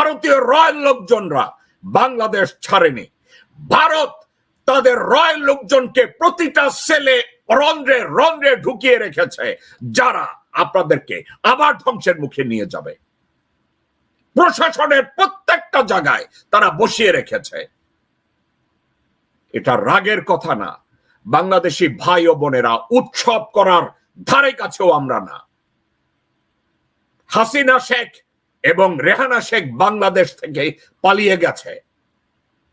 ভারতীয় রয়্যাল লোকজনরা বাংলাদেশ ছাড়েনি। ভারত তাদের রয়্যাল লোকজনকে প্রতিটা সেলে রন্ধ্রে রন্ধ্রে ঢুকিয়ে রেখেছে, যারা আপনাদেরকে আবার ধ্বংসের মুখে নিয়ে যাবে। প্রশাসনের প্রত্যেকটা জায়গায় তারা বসিয়ে রেখেছে। এটা রাগের কথা না। বাংলাদেশি ভাই ও বোনেরা উৎসব করার ধারে কাছেও আমরা না। হাসিনা শেখ এবং রেহানা শেখ বাংলাদেশ থেকে পালিয়ে গেছে।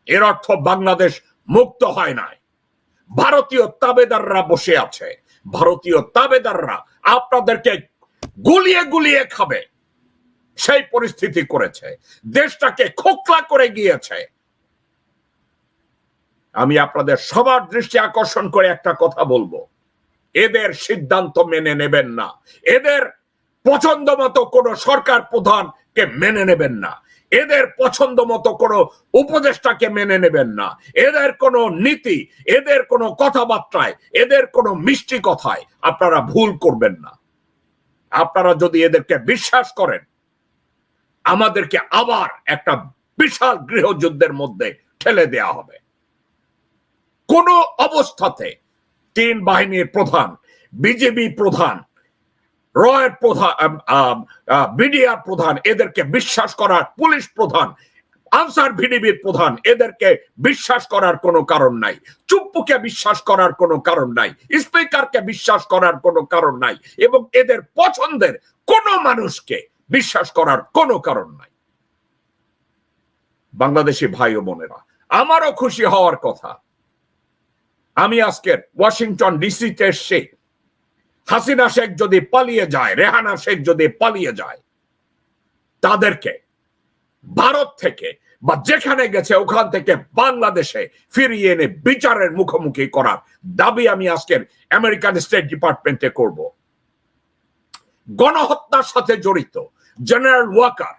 এর অর্থ বাংলাদেশ মুক্ত হয় নাই। ভারতীয় তাবেদাররা বসে আছে। ভারতীয় তাবেদাররা আপনাদেরকে গুলিয়ে গুলিয়ে খাবে। সেই পরিস্থিতি করেছে। দেশটাকে খোকলা করে গিয়েছে। আমি আপনাদের সবার দৃষ্টি আকর্ষণ করে একটা কথা বলব। এদের সিদ্ধান্ত মেনে নেবেন না। এদের পছন্দ মতো কোনো সরকার প্রধানকে মেনে নেবেন না। এদের পছন্দ মতো কোনো উপদেষ্টাকে মেনে নেবেন না। এদের কোনো নীতি, এদের কোনো কথাবার্তায়, এদের কোনো মিষ্টি কথায় আপনারা ভুল করবেন না। আপনারা যদি এদেরকে বিশ্বাস করেন, আমাদেরকে আবার একটা বিশাল গৃহযুদ্ধের মধ্যে ঠেলে দেয়া হবে। কোন অবস্থাতে তিন বাহিনীর প্রধান, বিজেপি প্রধান রয়ের প্রধান বিডিআর প্রধান, এদেরকে বিশ্বাস করার পুলিশ প্রধান, আনসার ভিডিবির প্রধান, এদেরকে বিশ্বাস করার কোনো কারণ নাই। চুপ্পুকে বিশ্বাস করার কোনো কারণ নাই। স্পিকারকে বিশ্বাস করার কোনো কারণ নাই। এবং এদের পছন্দের কোনো মানুষকে বিশ্বাস করার কোনো কারণ নাই। বাংলাদেশি ভাই ও বোনেরা, আমারও খুশি হওয়ার কথা। আমি আজকের ওয়াশিংটন ডিসিতে এসে হাসিনা শেখ যদি পালিয়ে যায়, রেহানা শেখ যদি পালিয়ে যায়, তাদেরকে ভারত থেকে বা যেখানে গেছে, ওখান থেকে বাংলাদেশে ফিরিয়ে এনে বিচারের মুখোমুখি করার দাবি আমি আজকের আমেরিকান স্টেট ডিপার্টমেন্টে করব। গণহত্যার সাথে জড়িত জেনারেল ওয়াকার,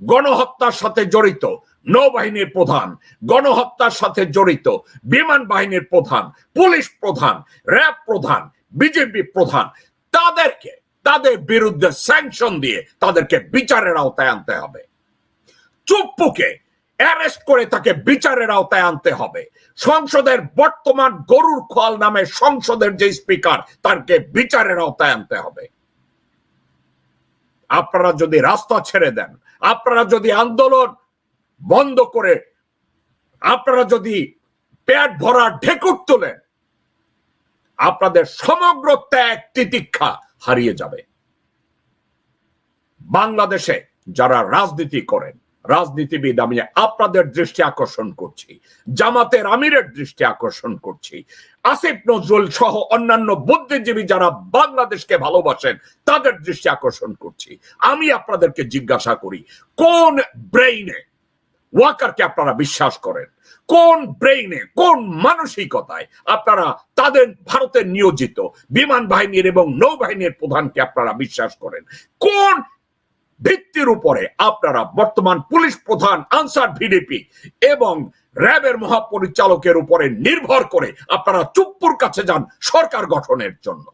গণহত্যার সাথে জড়িত নৌবাহিনীর প্রধান, গণহত্যার সাথে জড়িত বিমান বাহিনীর প্রধান, পুলিশ প্রধান, র্যাব প্রধান বিজেপি প্রধান, তাদেরকে, তাদের বিরুদ্ধে স্যাংশন দিয়ে তাদেরকে বিচারের আওতায় আনতে হবে। চুপ্পুকে অ্যারেস্ট করে তাকে বিচারের আওতায় আনতে হবে। সংসদের বর্তমান গরুর খোয়াল নামে সংসদের যে স্পিকার তাকে বিচারের আওতায় আনতে হবে। আপনারা যদি রাস্তা ছেড়ে দেন, আপনারা যদি আন্দোলন বন্ধ করে, আপনারা যদি পেট ভরা ঢেকুর তোলেন আপনাদের সমগ্র ত্যাগ তিতিক্ষা হারিয়ে যাবে। বাংলাদেশে যারা রাজনীতি করেন, রাজনীতিবিদ, আমি আপনাদের দৃষ্টি আকর্ষণ করছি, জামাতের আমিরের দৃষ্টি আকর্ষণ করছি, আসিফ নজরুল সহ অন্যান্য বুদ্ধিজীবী যারা বাংলাদেশকে ভালোবাসেন, তাদের দৃষ্টি আকর্ষণ করছি। আমি আপনাদেরকে জিজ্ঞাসা করি, কোন ব্রেইনে ওয়াকারকে আপনারা বিশ্বাস করেন। কোন ব্রেইনে কোন মানসিকতায় আপনারা তাদের ভারতের নিয়োজিত, বিমান বাহিনীর এবং নৌবাহিনীর প্রধানকে আপনারা বিশ্বাস করেন। কোন ভিত্তির উপরে আপনারা বর্তমান পুলিশ প্রধান আনসার ভিডিপি এবং র্যাবের মহাপরিচালকের উপরে নির্ভর করে আপনারা চুপ্পুর কাছে যান সরকার গঠনের জন্য।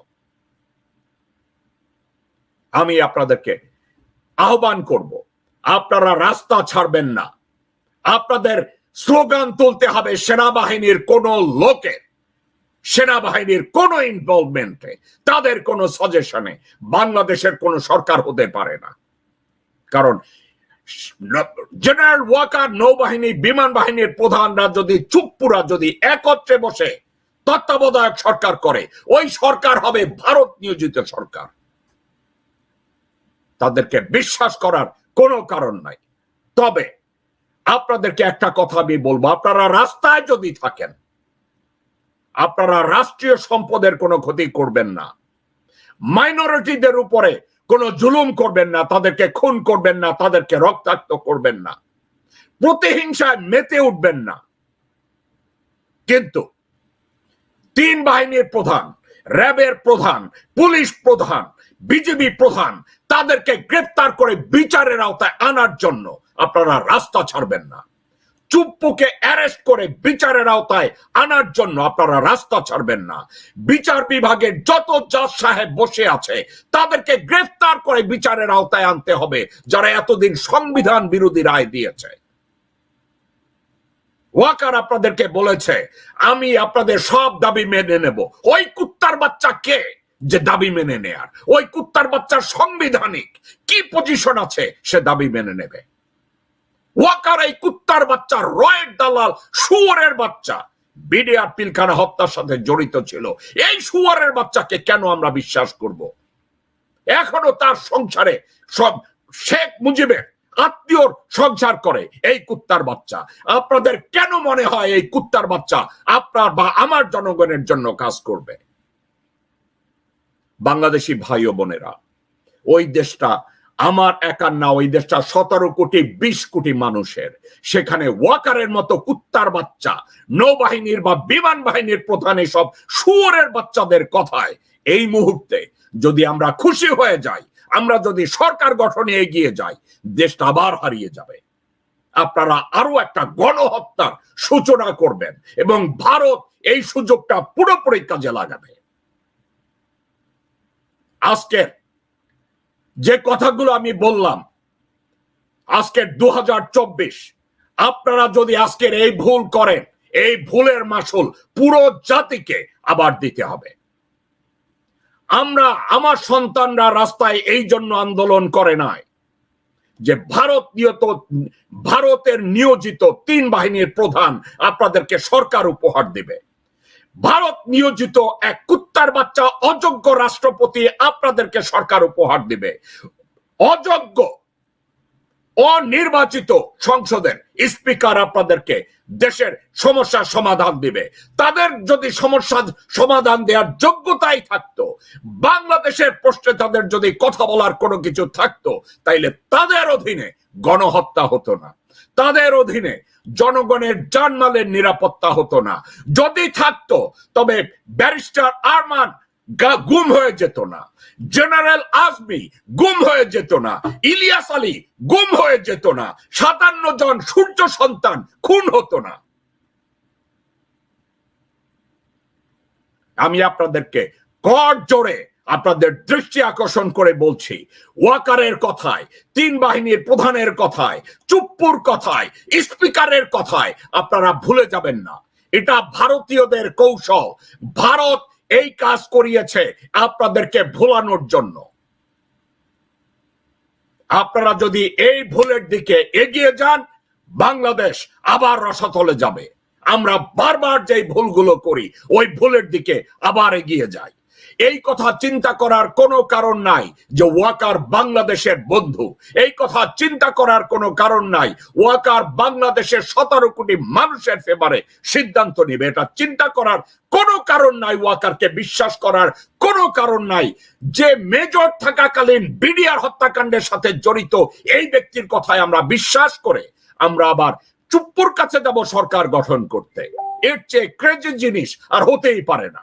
আমি আপনাদেরকে আহ্বান করব, আপনারা রাস্তা ছাড়বেন না। আপনাদের স্লোগান তুলতে হবে সেনাবাহিনীর কোন লোকের সেনাবাহিনীর কোন ইনভলভমেন্টে তাদের কোন সাজেশনে বাংলাদেশের কোন সরকার হতে পারে না। কারণ জেনারেল ওয়াকার নৌবাহিনী, বিমান বাহিনীর প্রধানরা যদি চুপপুরা যদি একত্রে বসে তত্ত্বাবধায়ক সরকার করে, ওই সরকার হবে ভারত নিয়োজিত সরকার। তাদেরকে বিশ্বাস করার কোনো কারণ নাই। তবে আপনাদেরকে একটা কথা আমি বলব। আপনারা রাস্তায় যদি থাকেন, আপনারা রাষ্ট্রীয় সম্পদের কোনো ক্ষতি করবেন না। মাইনরিটিদের উপরে কোনো জুলুম করবেন না, তাদেরকে খুন করবেন না, তাদেরকে রক্তাক্ত করবেন না। প্রতিহিংসায় মেতে উঠবেন না। কিন্তু তিন বাহিনীর প্রধান, র্যাবের প্রধান, পুলিশ প্রধান বিজেপি প্রধান, তাদেরকে গ্রেপ্তার করে বিচারের আওতায় আনার জন্য আপনারা রাস্তা ছাড়বেন না। চুপ্পুকে অ্যারেস্ট করে বিচারের আওতায় আনার জন্য আপনারা রাস্তা ছাড়বেন না। বিচার বিভাগের যত জাজ সাহেব বসে আছে, তাদেরকে গ্রেফতার করে বিচারের আওতায় আনতে হবে, যারা এতদিন সংবিধান বিরোধী রায় দিয়েছে। ওয়াকার আপনাদেরকে বলেছে, আমি আপনাদের সব দাবি মেনে নেব। ওই কুত্তার বাচ্চা কে যে দাবি মেনে নেয়ার ওই কুত্তার বাচ্চার সাংবিধানিক। কি পজিশন আছে, সে দাবি মেনে নেবে। ওয়াকার এই কুত্তার বাচ্চা, রয়ের দালাল, শুয়ারের বাচ্চা। বিডিআর পিলখানা হত্যার সাথে জড়িত ছিল। এই শুয়ারের বাচ্চাকে কেন আমরা বিশ্বাস করব? এখনও তার সংসারে সব শেখ মুজিবের আত্মীয়র সংসার করে এই কুত্তার বাচ্চা। আপনাদের কেন মনে হয় এই কুত্তার বাচ্চা আপনার বা আমার জনগণের জন্য কাজ করবে? বাংলাদেশি ভাই ও বোনেরা, ওই দেশটা আমার একার না ওই দেশটা সতেরো কোটি, বিশ কোটি মানুষের। সেখানে ওয়াকারের মতো কুত্তার বাচ্চা, নৌবাহিনীর বা বিমান বাহিনীর প্রধান সব শুয়োরের বাচ্চাদের কথায়। এই মুহূর্তে যদি আমরা খুশি হয়ে যাই, আমরা যদি সরকার গঠনে এগিয়ে যাই, দেশটা আবার হারিয়ে যাবে। আপনারা আরও একটা গণহত্যার সূচনা করবেন এবং ভারত এই সুযোগটা পুরোপুরি কাজে লাগাবে। আজকের যে কথাগুলো আমি বললাম আজকের দু আপনারা যদি আজকের এই ভুল করেন, এই ভুলের মাসুল পুরো জাতিকে আবার দিতে হবে। আমরা, আমার সন্তানরা রাস্তায় এই জন্য আন্দোলন করে নাই যে ভারত নিয়ত, ভারতের নিয়োজিত তিন বাহিনীর প্রধান আপনাদেরকে সরকার উপহার দিবে। ভারত নিয়োজিত এক কুত্তার বাচ্চা অযোগ্য রাষ্ট্রপতি আপনাদেরকে সরকার উপহার দিবে। অযোগ্য অনির্বাচিত সংসদের স্পিকার আপনাদেরকে দেশের সমস্যার সমাধান দিবে। তাদের যদি সমস্যা সমাধান দেওয়ার যোগ্যতাই থাকতো, বাংলাদেশের প্রশ্নে তাদের যদি কথা বলার কোনো কিছু থাকতো, তাইলে তাদের অধীনে গণহত্যা হতো না। তাদের অধীনে জনগণের জানমালের নিরাপত্তা হতো না। যদি থাকতো, তবে ব্যারিস্টার আরমান গুম হয়ে যেত না। জেনারেল আজমি গুম হয়ে যেত না। ইলিয়াস আলী গুম হয়ে যেত না। সাতান্ন জন সূর্য সন্তান খুন হতো না। আমি আপনাদেরকে কর জোরে আপনাদের দৃষ্টি আকর্ষণ করে বলছি। ওয়াকারের কথায়, তিন বাহিনীর প্রধানের কথায়, চুপ্পুর কথায়, স্পিকারের কথায় আপনারা ভুলে যাবেন না। এটা ভারতীয়দের কৌশল। ভারত এই কাজ করিয়েছে আপনাদেরকে ভোলানোর জন্য। আপনারা যদি এই ভুলের দিকে এগিয়ে যান, বাংলাদেশ আবার রসাতলে যাবে। আমরা বারবার যেই ভুলগুলো করি, ওই ভুলের দিকে আবার এগিয়ে যাই। এই কথা চিন্তা করার কোনো কারণ নাই যে ওয়াকার বাংলাদেশের বন্ধু। এই কথা চিন্তা করার কোনো কারণ নাই। ওয়াকার বাংলাদেশের সতেরো কোটি মানুষের ফেভারে সিদ্ধান্ত নেবে। এটা চিন্তা করার কোনো কারণ নাই, ওয়াকারকে বিশ্বাস করার কোনো কারণ নাই। যে মেজর থাকাকালীন বিডিআর হত্যাকাণ্ডের সাথে জড়িত এই ব্যক্তির কথায় আমরা বিশ্বাস করে আমরা আবার চুপ্পুর কাছে যাব সরকার গঠন করতে। এর চেয়ে ক্রেজি জিনিস আর হতেই পারে না।